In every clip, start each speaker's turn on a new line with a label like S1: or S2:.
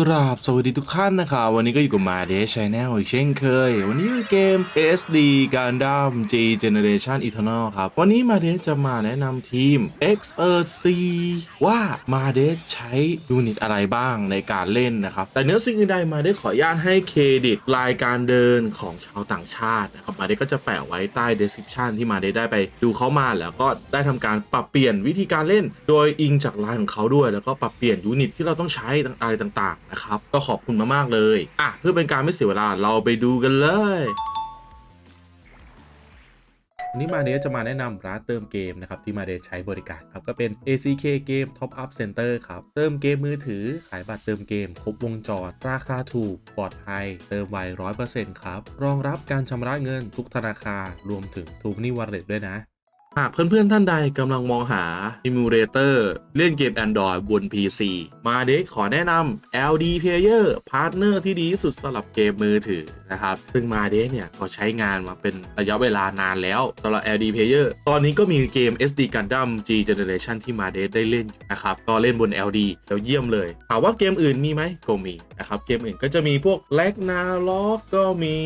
S1: กราบสวัสดีทุกท่านนะครับวันนี้ก็อยู่กับมาเดชชแนลอีกเช่นเคย วันนี้เกม SD Gundam G Generation Eternal ครับ วันนี้มาเดชจะมาแนะนำทีม x e r c ว่ามาเดชใช้ยูนิตอะไรบ้างในการเล่นนะครับ แต่เนื้อสิ่งอื่นใดมาเดชขออนุญาตให้เครดิตรายการเดินของชาวต่างชาตินะครับมาเดชก็จะแปะไว้ใต้ description ที่มาเดชได้ไปดูเขามาแล้วก็ได้ทำการปรับเปลี่ยนวิธีการเล่น โดยอิงจากลายของเขาด้วย แล้วก็ปรับเปลี่ยนยูนิตที่เราต้องใช้อะไรต่างๆนะครับ ก็ขอบคุณมากๆเลย อะ เพื่อเป็นการไม่เสียเวลาเราไปดูกันเลยวันนี้มาเดจะมาแนะนำร้านเติมเกมนะครับที่มาเดชใช้บริการครับก็เป็น ACK Game Top Up Center ครับเติมเกมมือถือขายบัตรเติมเกม ครบวงจร ราคาถูก ปลอดภัย เติมไว100%ครับ รองรับการชำระเงินทุกธนาคารรวมถึงทูนี่วอลเล็ตด้วยนะ หากเพื่อนๆท่านใดกำลังมองหา Emulator เล่นเกม Android บน PC มาเด็กขอแนะนำ LD Player พาร์ทเนอร์ที่ดีที่สุดสำหรับเกมมือถือนะครับ ซึ่งมาเด็กเนี่ยก็ใช้งานมาเป็นระยะเวลานานแล้วสำหรับ LD Player ตอนนี้ก็มีเกม SD Gundam G Generation ที่มาเด็กได้เล่นนะครับ ก็เล่นบน LD แล้วเยี่ยมเลยถามว่าเกมอื่นมีไหมก็มี นะครับ เกมอื่นก็จะมีพวก l a g n a r o k ก็มี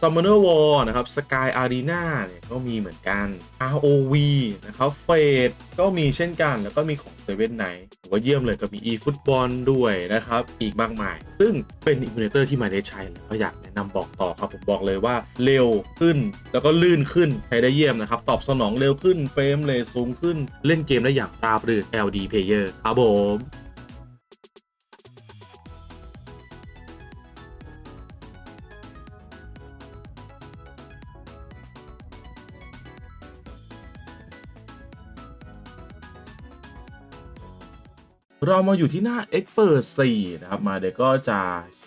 S1: Summoner War นะครับ Sky Arena เนี่ยก็มีเหมือนกัน ROV นะครับ Fate ก็มีเช่นกันแล้วก็มีของ Seven Night ผมก็เยี่ยมเลยก็มี eFootball ด้วยนะครับ อีกมากมาย ซึ่งเป็นอิม u เ a เตอร์ที่มาได้ใช้แล้วก็อยากแนะนำบอกต่อครับ ผมบอกเลยว่าเร็วขึ้นแล้วก็ลื่นขึ้นใช้ได้เยี่ยมนะครับ ตอบสนองเร็วขึ้นเฟรมเรทสูงขึ้นเล่นเกมได้อย่างราบรื่น LD Player ครับผม เรามาอยู่ที่หน้า Expert 4นะครับมาเดี๋ยวก็จะ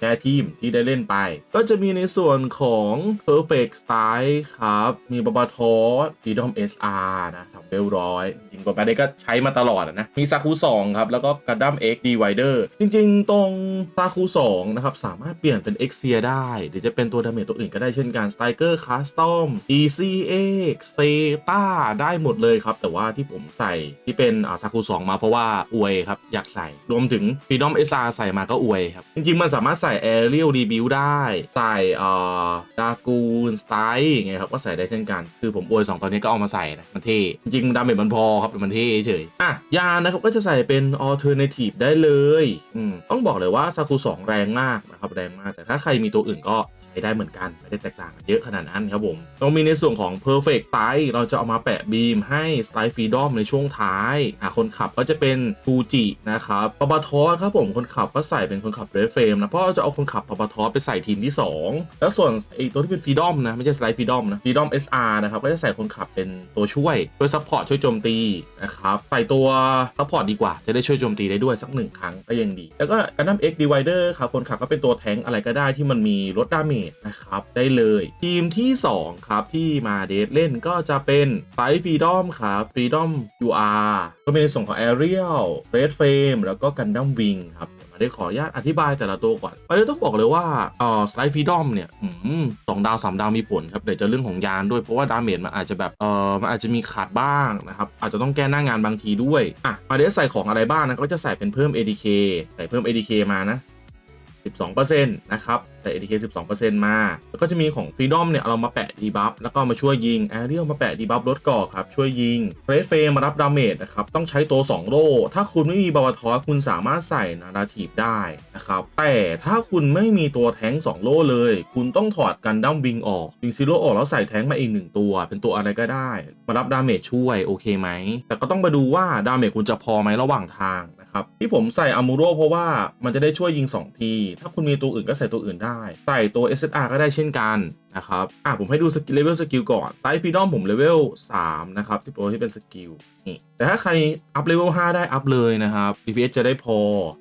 S1: แชร์ทีมที่ได้เล่นไป ก็จะมีในส่วนของ Perfect Style ครับ มีบาบาทอส Freedom SR นะทำเบลร้อย จริงๆบาบาเดก็ใช้มาตลอดนะ มีซาคู2ครับ แล้วก็ Gundam X Divider จริงๆ ตรงซาคู2นะครับ สามารถเปลี่ยนเป็น X เ i ียได้ หรือจะเป็นตัวดาเมจตัวอื่นก็ได้เช่นกัน Striker Custom ECX Zeta ได้หมดเลยครับ แต่ว่าที่ผมใส่ที่เป็นซาคู2มาเพราะว่าอวยครับอยากใส่รวมถึง Freedom SR ใส่มาก็อวยครับจริงๆมันสามารถใส่ Aerial Rebuild ได้ ใส่เอ่อดากูนสไตล์ไงครับก็ใส่ได้เช่นกัน คือผมอวย2ตอนนี้ก็เอามาใส่นะมันเท่จริงดาเมจมันพอครับมันเท่เฉยอะยานนะครับก็จะใส่เป็น Alternative ได้เลยอืมต้องบอกเลยว่าซาคู2แรงมากนะครับแรงมากแต่ถ้าใครมีตัวอื่นก็ ได้เหมือนกันไม่ได้แตกต่างเยอะขนาดนั้นครับผมเรามีในส่วนของ perfect t y เราจะเอามาแปะบีมให้ style freedom ในช่วงท้ายอะคนขับก็จะเป็นฟูจินะครับปาปาทอสครับผมคนขับก็ใส่เป็นคนขับเรฟเฟรมนะเพราะเราจะเอาคนขับปาปาทอสไปใส่ทีมที่ 2 แล้วส่วนไอตัวที่เป็น freedom นะไม่ใช่ style freedom นะ freedom SR นะครับก็จะใส่คนขับเป็นตัวช่วยช่วยซัพพอร์ตช่วยโจมตีนะครับใส่ตัวซัพพอร์ตดีกว่าจะได้ช่วยโจมตีได้ด้วยสักหนึ่งครั้งก็ยังดี แล้วก็ Gundam X Divider ครับคนขับก็เป็นตัวแทงอะไรก็ได้ที่มันมีลดดาเมจนะครับได้เลย ทีมที่ 2 ครับ ที่มาเดทเล่นก็จะเป็นไฟฟรีดอมครับฟรีดอม UR ก็เป็นในส่วนของ Aerial Red Frame แล้วก็ Gundam Wing ครับมาได้ขออนุญาตอธิบายแต่ละตัวก่อนมาได้ต้องบอกเลยว่าเอ่อสไลด์ฟรีดอมเนี่ยสองดาวสามดาวมีผลครับเดี๋ยวจะเรื่องของยานด้วยเพราะว่าดาเมจมันอาจจะแบบเออมันอาจจะมีขาดบ้างนะครับ อาจจะต้องแก้หน้างานบางทีด้วย อะ มาเดทใส่ของอะไรบ้างนะ ก็จะใส่เป็นเพิ่ม ADK ใส่เพิ่ม ADK มานะ 12%นะครับใส่ ADK 12%มา แล้วก็จะมีของ Freedom เนี่ยเรามาแปะดีบัฟแล้วก็มาช่วยยิง a r i a l มาแปะดีบัฟลดก่อครับ ช่วยยิง Red Flame มารับดาเมจนะครับ ต้องใช้ตัว 2 โล่ ถ้าคุณไม่มีบาวทอสคุณสามารถใส่นาราทีฟได้นะครับ แต่ถ้าคุณไม่มีตัวแท้ง 2 โล่เลย คุณต้องถอดกันดั้มวิงออกวิงซิโร่ออกแล้วใส่แท้งมาอีกหนึ่งตัว เป็นตัวอะไรก็ได้ มารับดาเมจช่วยโอเคไหมแต่ก็ต้องมาดูว่าดาเมจคุณจะพอไหมระหว่างทาง นะครับที่ผมใส่อามูโรเพราะว่ามันจะได้ช่วยยิง 2 ที ถ้าคุณมีตัวอื่นก็ใส่ตัวอื่นได้ ใส่ตัว SSR ก็ได้เช่นกันนะครับอะผมให้ดูสกิลเลเวลสกิลก่อนไตฟีดอมผมเลเวล3นะครับที่ตัวที่เป็นสกิลนี่แต่ถ้าใครอัพเลเวล5ได้อัพเลยนะครับ DPS จะได้พอ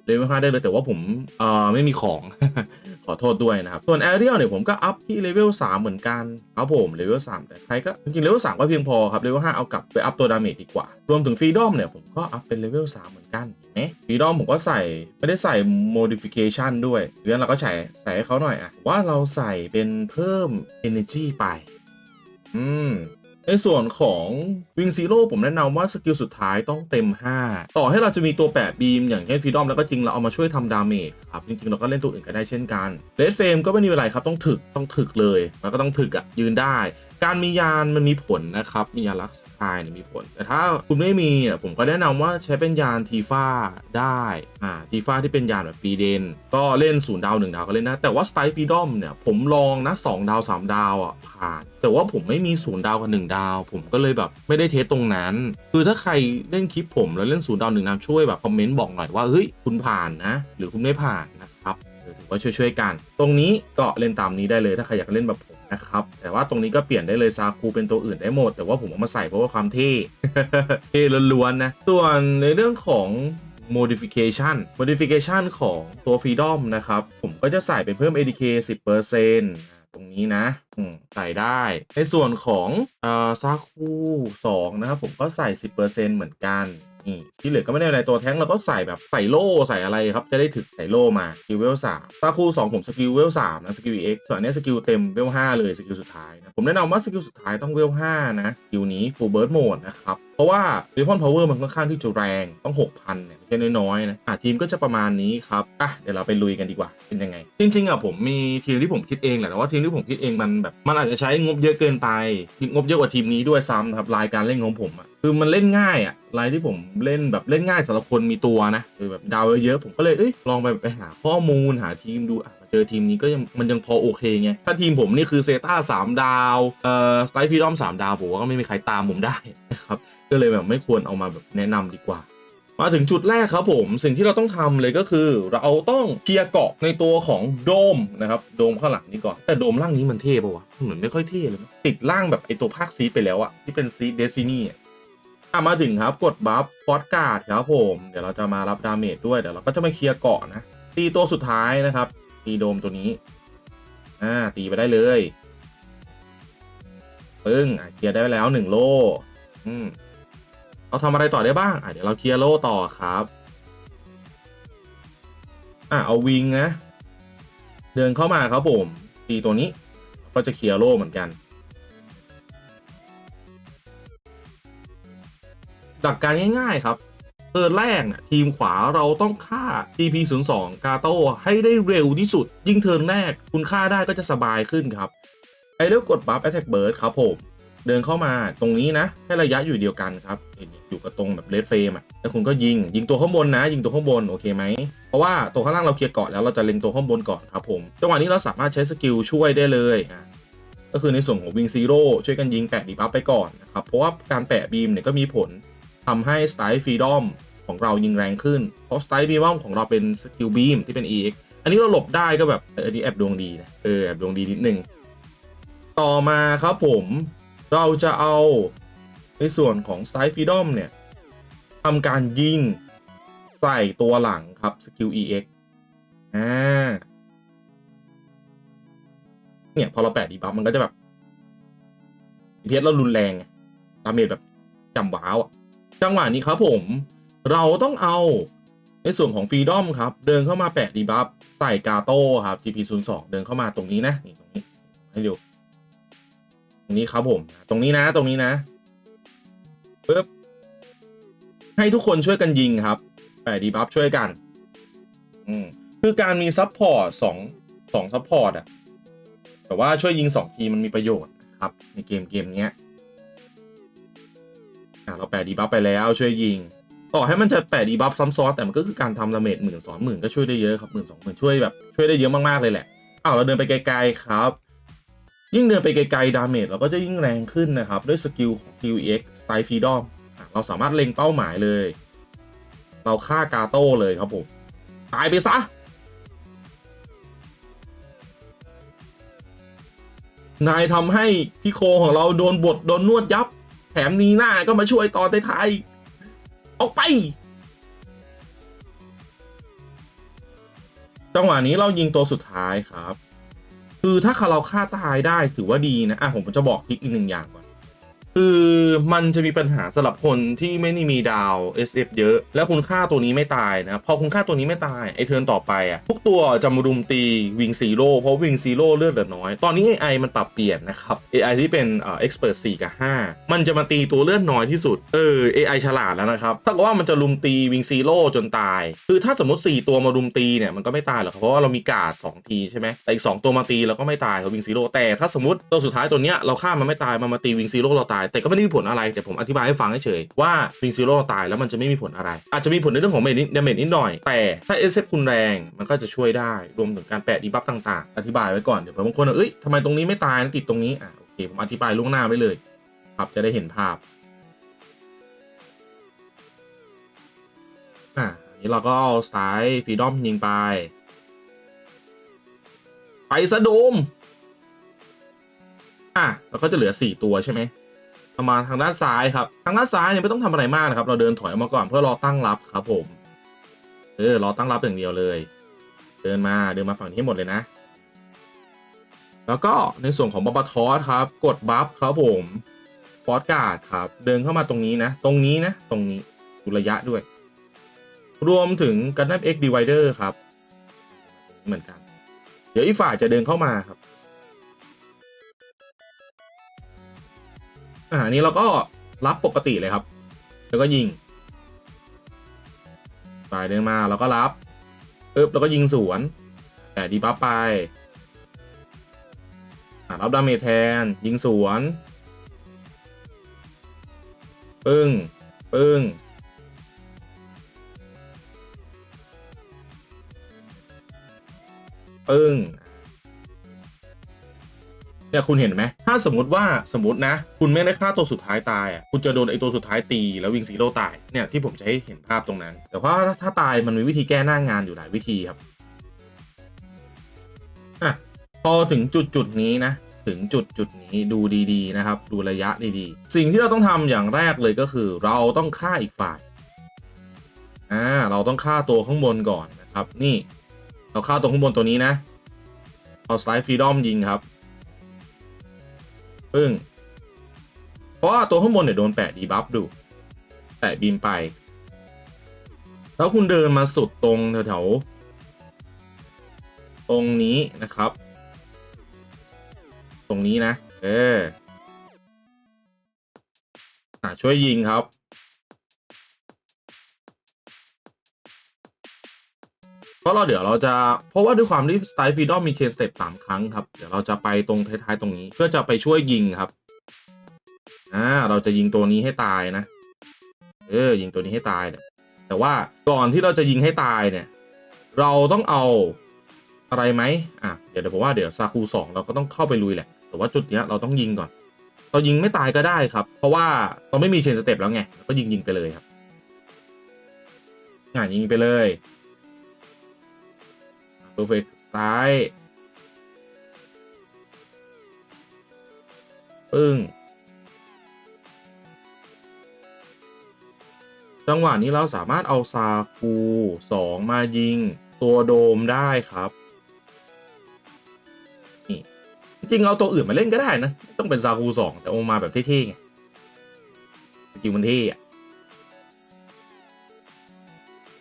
S1: เลเวล5ได้เลยแต่ว่าผมเอ่อไม่มีของ ขอโทษด้วยนะครับ ส่วน Aerial เนี่ยผมก็อัพที่เลเวล3เหมือนกันครับผมเลเวล3แต่ใครก็จริงๆเลเวล3ก็เพียงพอครับเลเวล5เอากลับไปอัพตัวดาเมจดีกว่า รวมถึง Freedom เนี่ยผมก็อัพเป็นเลเวล3เหมือนกันเห็นไหม Freedom ผมก็ใส่ไม่ได้ใส่ modification ด้วยเรื่องเราก็ใส่ใส่ให้เขาหน่อยอะว่าเราใส่เป็นเพิ่ม energy ไป อืมในส่วนของวิงซีโร่ผมแนะนำว่าสกิลสุดท้ายต้องเต็ม 5 ต่อให้เราจะมีตัวแปะบีมอย่างเช่นฟีดอมแล้วก็จริงเราเอามาช่วยทำดาเมจ ครับ จริงๆ เราก็เล่นตัวอื่นก็ได้เช่นกันเลดเฟมก็ไม่มีอะไรครับต้องถึกต้องถึกเลยแล้วก็ต้องถึกอะยืนได้ การมียานมันมีผลนะครับมียานลักษณ์ายเนี่ยมีผล แต่ถ้าคุณไม่มีอะผมก็แนะนำว่าใช้เป็นยานทีฟ้าได้อ่าทีฟ้าที่เป็นยานแบบฟรีเดน ก็เล่นศูนย์ดาวหนึ่งดาวก็เล่นนะแต่ว่าสไตล์ฟีดอมเนี่ยผมลองนะสองดาวสามดาวอะผ่านแต่ว่าผมไม่มีศูนย์ดาวกับหนึ่งดาว ผมก็เลยแบบไม่ได้เทสตรงนั้น คือถ้าใครเล่นคลิปผมแล้วเล่นศูนย์ดาวหนึ่งดาวช่วยแบบคอมเมนต์บอกหน่อยว่าเฮ้ยคุณผ่านนะ หรือคุณไม่ผ่านนะครับถือว่าช่วยๆกัน ตรงนี้ก็เล่นตามนี้ได้เลยถ้าใครอยากเล่นแบบผมนะครับ แต่ว่าตรงนี้ก็เปลี่ยนได้เลยซาคูเป็นตัวอื่นได้หมด แต่ว่าผมเอามาใส่เพราะว่าความเท่เท่ล้วนๆนะ ส่วนในเรื่องของ modification modification ของตัว freedom นะครับ ผมก็จะใส่เป็นเพิ่ม ADK 10%ตรงนี้นะใส่ได้ ในส่วนของซาคู2นะครับ ผมก็ใส่ 10%เหมือนกัน ที่เหลือก็ไม่ได้อะไรตัวแท้งเราก็ใส่แบบใส่โล่ใส่อะไรครับ จะได้ถึกใส่โล่มาสกิลเวลสามซาคูสองผมสกิลเวลสามนะสกิลเอ็กส่วนนี้สกิลเต็มเวลห้าเลยสกิลสุดท้ายนะผมแนะนำว่าสกิลสุดท้ายต้องเวลห้านะสกิลนี้ full burst mode นะครับเพราะว่า weapon power มันค่อนข้างที่จะแรงต้อง6,000เนี่ยไม่ใช่น้อยๆนะอะทีมก็จะประมาณนี้ครับอะเดี๋ยวเราไปลุยกันดีกว่าเป็นยังไง จริงๆอะผมมีทีมที่ผมคิดเองแหละแต่ว่าทีมที่ผมคิดเองมันแบบมันอาจจะใช้งบเยอะเกินไปงบเยอะกว่าทีมนี้ด้วยซ้ำนะครับรายการเล่นของผมอะ คือมันเล่นง่ายอะรายที่ผมเล่นแบบเล่นง่ายสำหรับคนมีตัวนะคือแบบดาวเยอะๆผมก็เลยเอ้ยลองไปไปหาข้อมูลหาทีมดูอะเจอทีมนี้ก็ยังมันยังพอโอเคไงถ้าทีมผมนี่คือเซต้าสามดาวเอ่อสไตล์ฟีดอมสามดาวผมว่าก็ไม่มีใครตามผมได้นะครับก็เลยแบบไม่ควรเอามาแบบแนะนำดีกว่ามาถึงจุดแรกครับผมสิ่งที่เราต้องทำเลยก็คือ เราต้องเคลียร์เกาะในตัวของโดมนะครับโดมข้างหลังนี้ก่อน แต่โดมร่างนี้มันเท่ปะวะเหมือนไม่ค่อยเท่เลยติดร่างแบบไอตัวภาคซีดไปแล้วอะที่เป็นซีดเดซินี่ อะมาถึงครับกดบัฟฟอสการ์ดครับผม เดี๋ยวเราจะมารับดาเมจด้วย เดี๋ยวเราก็จะมาเคลียร์เกาะนะ ตีตัวสุดท้ายนะครับ ตีโดมตัวนี้ อ่า ตีไปได้เลย ปึ้งอะเคลียร์ได้ไปแล้วหนึ่งโล อืมเราทำอะไรต่อได้บ้าง อะเดี๋ยวเราเคลียร์โล่ต่อครับ อะเอาวิงนะ เดินเข้ามาครับผม ตีตัวนี้ ก็จะเคลียร์โล่เหมือนกัน หลักการง่ายๆครับเทิร์นแรกน่ะทีมขวาเราต้องฆ่า TP02 กาโต้ให้ได้เร็วที่สุด ยิ่งเทิร์นแรกคุณฆ่าได้ก็จะสบายขึ้นครับไอเลือกกดบัฟ Attack Burst ครับผมเดินเข้ามาตรงนี้นะ ให้ระยะอยู่เดียวกันครับอยู่กับตรงแบบเลดเฟรมอะแล้วคุณก็ยิง ยิงตัวข้างบนนะ ยิงตัวข้างบนโอเคไหม เพราะว่าตัวข้างล่างเราเคลียร์เกาะแล้วเราจะเล็งตัวข้างบนก่อนครับผมจังหวะนี้เราสามารถใช้สกิลช่วยได้เลยอะก็คือในส่วนของวิงซีโร่ช่วยกันยิงแปะดีบัฟไปก่อนนะครับเพราะว่าการแปะบีมเนี่ยก็มีผล ทำให้สไตล์ฟรีดอมของเรายิงแรงขึ้น เพราะสไตล์บีดอมของเราเป็นสกิลบีมที่เป็น EX อันนี้เราหลบได้ก็แบบเอออันนี้แอบดวงดีนะเออแอบดวงดีนิดนึงต่อมาครับผมเราจะเอาในส่วนของ Style Freedom เนี่ยทำการยิงใส่ตัวหลังครับสกิล EX อ่าเนี่ยพอเราแปะดีบัฟมันก็จะแบบเพียเรารุนแรงไงดาเมจแบบจำว้าวอะ จังหวะนี้ครับผม เราต้องเอาในส่วนของฟรีดอมครับ เดินเข้ามาแปะดีบัฟใส่กาโต้ครับ TP02 เดินเข้ามาตรงนี้นะนี่ตรงนี้ให้ดูตรงนี้ครับผม ตรงนี้นะ ตรงนี้นะปึ๊บให้ทุกคนช่วยกันยิงครับ แปะดีบัฟช่วยกัน อืมคือการมีซับพอร์ตสองสองซับพอร์ตอะแต่ว่าช่วยยิงสองทีมันมีประโยชน์นะครับ ในเกมเกมเนี้ย อะเราแปะดีบัฟไปแล้วช่วยยิง ต่อให้มันจะแปะดีบัฟซ้ำซ้อนแต่มันก็คือการทำดาเมจหมื่นสองหมื่นก็ช่วยได้เยอะครับหมื่นสองหมื่นช่วยแบบช่วยได้เยอะมากๆเลยแหละอ้าวเราเดินไปไกลๆครับ ยิ่งเดินไปไกลๆดาเมจเราก็จะยิ่งแรงขึ้นนะครับ ด้วยสกิลของ QEX Style Freedom อะเราสามารถเล็งเป้าหมายเลย เราฆ่ากาโต้เลยครับผมตายไปซะนายทำให้พี่โคของเราโดนบดโดนนวดยับ แถมนีหน้าก็มาช่วยตอนท้ายๆออกไป จังหวะนี้เรายิงตัวสุดท้ายครับ คือถ้าเราฆ่าตายได้ถือว่าดีนะ อะ ผมจะบอกทิกอีกหนึ่งอย่างก่อน คือมันจะมีปัญหาสำหรับคนที่ไม่ได้มีดาว SF เยอะ แล้วคุณค่าตัวนี้ไม่ตายนะพอคุณค่าตัวนี้ไม่ตายไอเทิร์นต่อไปอะทุกตัวจะมารุมตีวิงซีโร่เพราะวิงซีโร่เลือดเหลือน้อย ตอนนี้ AI มันปรับเปลี่ยนนะครับ AI ที่เป็นเอ่อ expert 4กับ5มันจะมาตีตัวเลือดน้อยที่สุดเออ AI ฉลาดแล้วนะครับถ้าเกิดว่ามันจะรุมตีวิงซีโร่จนตาย คือถ้าสมมติ 4 ตัวมารุมตีเนี่ยมันก็ไม่ตายหรอกเพราะว่าเรามีการ์ด2ทีใช่ไหมแต่อีก 2 ตัวมาตีเราก็ไม่ตายกับวิงซีโร่แต่ถ้าสมมติตัวสุดท้ายตัวเนี้ยเราฆ่ามันไม่ตายมันมาตีวิงซีโร่เราตายแต่ก็ไม่ได้มีผลอะไรแต่ผมอธิบายให้ฟังเฉยว่าวิงซีโร่เราตายแล้วมันจะไม่มีผลอะไร อาจจะมีผลในเรื่องของเมนิดเมจนิดหน่อย แต่ถ้าเอสเคุณแรงมันก็จะช่วยได้รวมถึงการแปะดีบัฟต่างๆ อธิบายไว้ก่อนเดี๋ยวบางคนเอ้ยทำไมตรงนี้ไม่ตายนะติดตรงนี้อะโอเคผมอธิบายล่วงหน้าไว้เลย ครับจะได้เห็นภาพอะอันนี้เราก็เอาสายฟรีดอมยิงไป ไปสะดุมอะเราก็จะเหลือ 4 ตัวใช่ไหม ประมาณทางด้านซ้ายครับ ทางด้านซ้ายเนี่ยไม่ต้องทำอะไรมากนะครับ เราเดินถอยออกมาก่อนเพื่อรอตั้งรับครับผม เออรอตั้งรับอย่างเดียวเลย เดินมาเดินมาฝั่งนี้หมดเลยนะ แล้วก็ในส่วนของบัฟทอสครับ กดบัฟครับผมฟอสการ์ดครับ เดินเข้ามาตรงนี้นะ ตรงนี้นะ ตรงนี้ดูระยะด้วย รวมถึงกันดั้ม X Divider ครับ เหมือนกัน เดี๋ยวอีกฝ่ายจะเดินเข้ามาครับ อ่านี้เราก็รับปกติเลยครับ แล้วก็ยิงฝ่ายเดินมาเราก็รับเอ๊บแล้วก็ยิงสวน แต่ดีบัฟไปอ่ารับดาเมจแทน ยิงสวน ปึ้ง ปึ้งปึ้ง เนี่ยคุณเห็นไหมถ้าสมมติว่าสมมตินะ คุณไม่ได้ฆ่าตัวสุดท้ายตายอะคุณจะโดนไอตัวสุดท้ายตีแล้ววิงซีโร่ตายเนี่ยที่ผมจะให้เห็นภาพตรงนั้น แต่ว่าถ้าตายมันมีวิธีแก้หน้างานอยู่หลายวิธีครับอะพอถึงจุดจุดนี้นะถึงจุดจุดนี้ดูดีๆนะครับ ดูระยะดีๆ สิ่งที่เราต้องทำอย่างแรกเลยก็คือ เราต้องฆ่าอีกฝ่ายอ่าเราต้องฆ่าตัวข้างบนก่อนนะครับ นี่ เราฆ่าตัวข้างบนตัวนี้นะเอาสไลด์ฟรีดอมยิงครับ ปึ้ง เพราะว่าตัวข้างบนเนี่ยโดนแปะดีบัฟดู แปะบีมไป แล้วคุณเดินมาสุดตรงแถวๆตรงนี้นะครับ ตรงนี้นะ เออช่วยยิงครับ เพราะเราเดี๋ยวเราจะเพราะว่าด้วยความที่สไตล์ฟรีดอมมีเคนสเต็ปสามครั้งครับเดี๋ยวเราจะไปตรงท้ายๆตรงนี้ เพื่อจะไปช่วยยิงครับอ่าเราจะยิงตัวนี้ให้ตายนะ เออยิงตัวนี้ให้ตายเนี่ยแต่ว่าก่อนที่เราจะยิงให้ตายเนี่ย เราต้องเอาอะไรไหมอะเดี๋ยวเดี๋ยวผมว่าเดี๋ยวซาคูสองเราก็ต้องเข้าไปลุยแหละ แต่ว่าจุดเนี้ยเราต้องยิงก่อน เรายิงไม่ตายก็ได้ครับ เพราะว่าเราไม่มีเชนสเต็ปแล้วไงก็ยิงยิงไปเลยครับอะยิงไปเลย perfect ซ้าย ปึ้ง จังหวะนี้เราสามารถเอาซาคูสองมายิงตัวโดมได้ครับ นี่ จริงเอาตัวอื่นมาเล่นก็ได้นะ ต้องเป็นซาคูสองแต่เอามาแบบเท่ๆไงจริงมันเท่อะ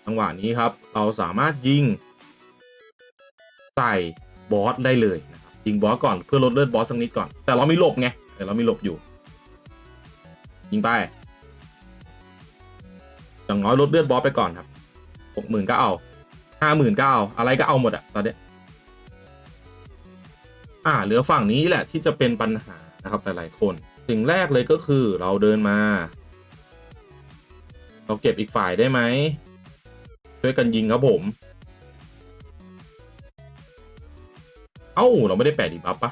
S1: จังหวะนี้ครับ เราสามารถยิง ใส่บอสได้เลยนะครับยิงบอสก่อนเพื่อลดเลือดบอสสักนิดก่อน แต่เรามีหลบไงแต่เรามีหลบอยู่ ยิงไปอย่างน้อยลดเลือดบอสไปก่อนครับหกหมื่นก็เอาห้าหมื่นก็เอาอะไรก็เอาหมดอะตอนเนี้ยอ่าเหลือฝั่งนี้แหละที่จะเป็นปัญหานะครับหลายๆคนสิ่งแรกเลยก็คือเราเดินมา เราเก็บอีกฝ่ายได้ไหมช่วยกันยิงครับผม เอ้า เราไม่ได้แปะดีบัฟปะ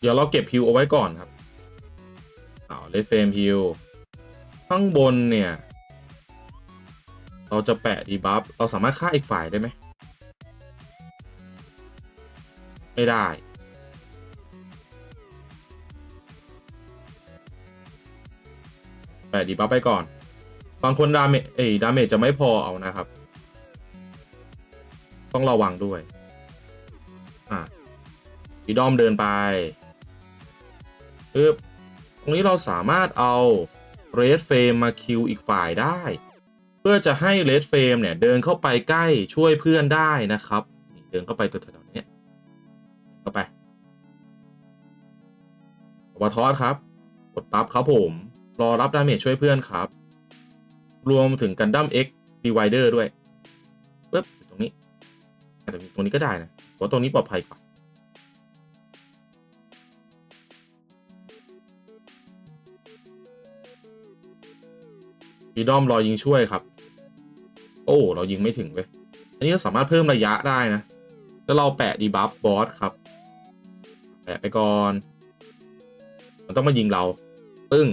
S1: เดี๋ยวเราเก็บฮิวเอาไว้ก่อนครับเอาเลฟเฟมฮิวข้างบนเนี่ย เราจะแปะดีบัฟเราสามารถฆ่าอีกฝ่ายได้ไหม ไม่ได้ แปะดีบัฟไปก่อน บางคนดาเมจเอ้ดาเมจจะไม่พอเอานะครับ ต้องระวังด้วย อะฟีดอมเดินไปปึ๊บตรงนี้เราสามารถเอาเรดเฟรมมาคิวอีกฝ่ายได้ เพื่อจะให้เรดเฟรมเนี่ย เดินเข้าไปใกล้ช่วยเพื่อนได้นะครับ เดินเข้าไปตัวแถวๆนี้เข้าไปวาทอสครับ กดปั๊บครับผม รอรับดาเมจช่วยเพื่อนครับ รวมถึงกันดั้ม X Divider ด้วยปึ๊บตรงนี้อาจจะมีตรงนี้ก็ได้นะเพราะตรงนี้ปลอดภัยกว่าฟีดอมรอยิงช่วยครับ โอ้ เรายิงไม่ถึงเว้ย อันนี้เราสามารถเพิ่มระยะได้นะ แล้วเราแปะดีบัฟบอสครับ แปะไปก่อน มันต้องมายิงเรา ปึ้ง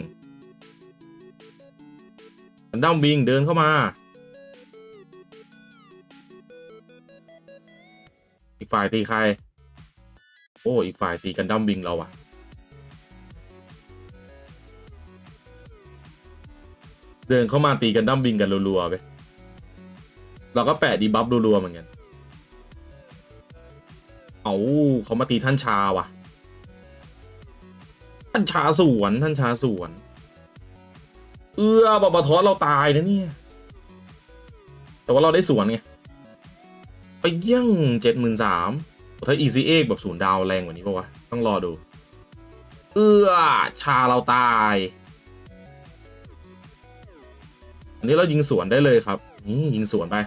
S1: กันดั้มวิงเดินเข้ามา อีกฝ่ายตีใคร โอ้อีกฝ่ายตีกันดั้มวิงเราอะเดินเข้ามาตีกันดั้มบิงกันรัวๆไปเราก็แปะดีบัฟรัวๆเหมือนกันเอาเขามาตีท่านชาว่ะ ท่านชาสวนท่านชาสวน เอื้อบาบาทอสเราตายนะเนี่ย แต่ว่าเราได้สวนไง ไปเยี่ยงเจ็ดหมื่นสามถ้า Easy เอกแบบศูนย์ดาวแรงกว่านี้ปะวะ ต้องรอดู เอื้อ ชาเราตาย อันนี้เรายิงสวนได้เลยครับ นี่ยิงสวนไป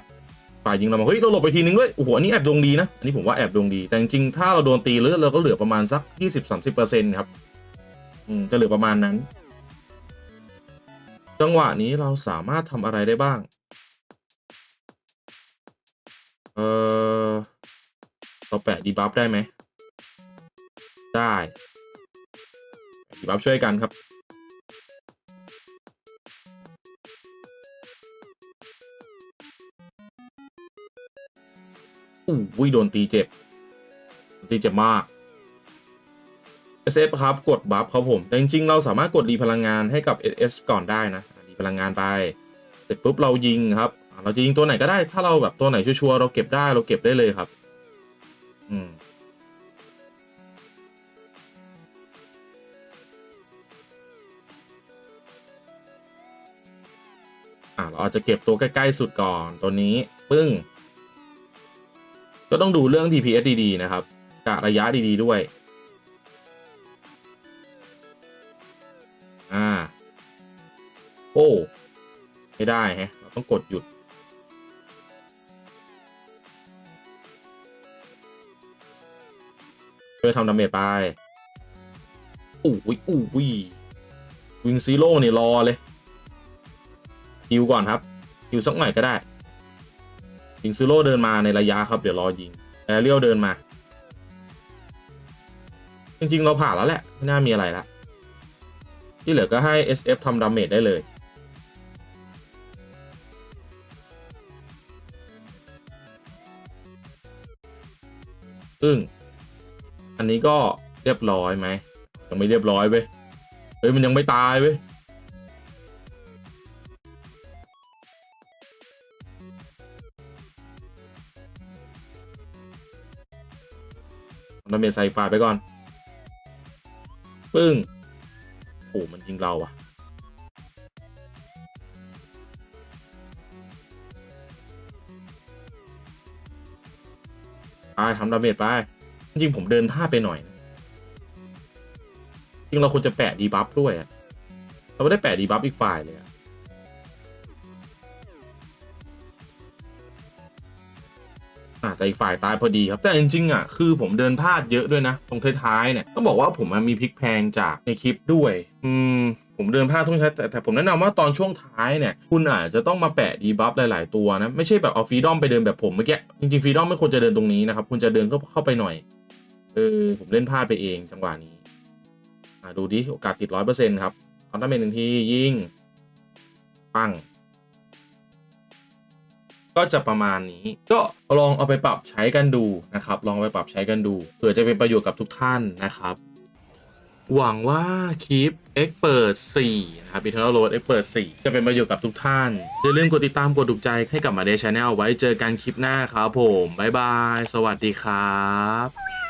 S1: ฝ่ายยิงเรามาเฮ้ยเราหลบไปทีนึงด้วยโอ้โหอันนี้แอบดวงดีนะ อันนี้ผมว่าแอบดวงดี แต่จริงๆถ้าเราโดนตีเลือดเราก็เหลือประมาณสัก 20-30%ครับ อืมจะเหลือประมาณนั้น จังหวะนี้เราสามารถทำอะไรได้บ้าง เออเราแปะดีบัฟได้ไหม ได้ดีบัฟช่วยกันครับ อู้ยโดนตีเจ็บ ตีเจ็บมาก SF ครับกดบัฟครับผมแต่จริง ๆ เราสามารถกดรีพลังงานให้กับ SS ก่อนได้นะรีพลังงานไป เสร็จปุ๊บเรายิงครับ เราจะยิงตัวไหนก็ได้ถ้าเราแบบตัวไหนชัวร์เราเก็บได้เราเก็บได้เลยครับ อืมอ่าเราอาจจะเก็บตัวใกล้ๆสุดก่อนตัวนี้ปึ้ง ก็ต้องดูเรื่อง TPS ดีๆนะครับกะระยะดีๆด้วย อ่า โอ้ ไม่ได้ฮะ เราต้องกดหยุดช่วยทำดาเมจไปอู้ยอู้ยวิงซีโร่นี่รอเลยฮิวก่อนครับฮิวสักหน่อยก็ได้ยิงซูโร่เดินมาในระยะครับ เดี๋ยวรอยิงแอเรียลเดินมา จริง ๆ เราผ่านแล้วแหละ ไม่น่ามีอะไรละ ที่เหลือก็ให้ SF ทำดาเมจได้เลย ซึ่ง อันนี้ก็เรียบร้อยไหม ยังไม่เรียบร้อยเว้ย เฮ้ย มันยังไม่ตายเว้ยดาเมจใส่ฝ่ายไปก่อน ปึ้ง โอ้มันยิงเราอะไปทำดาเมจไป จริงผมเดินท่าไปหน่อย จริงเราควรจะแปะดีบัฟด้วยเราไม่ได้แปะดีบัฟอีกฝ่ายเลย อะแต่อีกฝ่ายตายพอดีครับแต่จริงๆอะคือผมเดินพลาดเยอะด้วยนะ ตรงท้ายๆเนี่ยต้องบอกว่าผมมีพลิกแพงจากในคลิปด้วย อืมผมเดินพลาดทุกท้ายแต่แต่ผมแนะนำว่าตอนช่วงท้ายเนี่ย คุณอาจจะต้องมาแปะดีบัฟหลาย ๆ ตัวนะ ไม่ใช่แบบเอาฟรีดอมไปเดินแบบผมเมื่อกี้ จริงๆฟรีดอมไม่ควรจะเดินตรงนี้นะครับ คุณจะเดินเข้าเข้าไปหน่อย เออ ผมเล่นพลาดไปเองจังหวะนี้ อ่าดูดิ โอกาสติดร้อยเปอร์เซ็นต์ครับทำได้เป็นหนึ่งทียิง ปัง ก็จะประมาณนี้ ก็ลองเอาไปปรับใช้กันดูนะครับ ลองไปปรับใช้กันดูเผื่อจะเป็นประโยชน์กับทุกท่านนะครับ หวังว่าคลิป Expert 4นะครับ Eternal Road Expert 4จะเป็นประโยชน์กับทุกท่านอย่าลืมกดติดตามกดถูกใจให้กับมาเดชแนลไว้เจอกันคลิปหน้าครับผมบ๊ายบาย สวัสดีครับ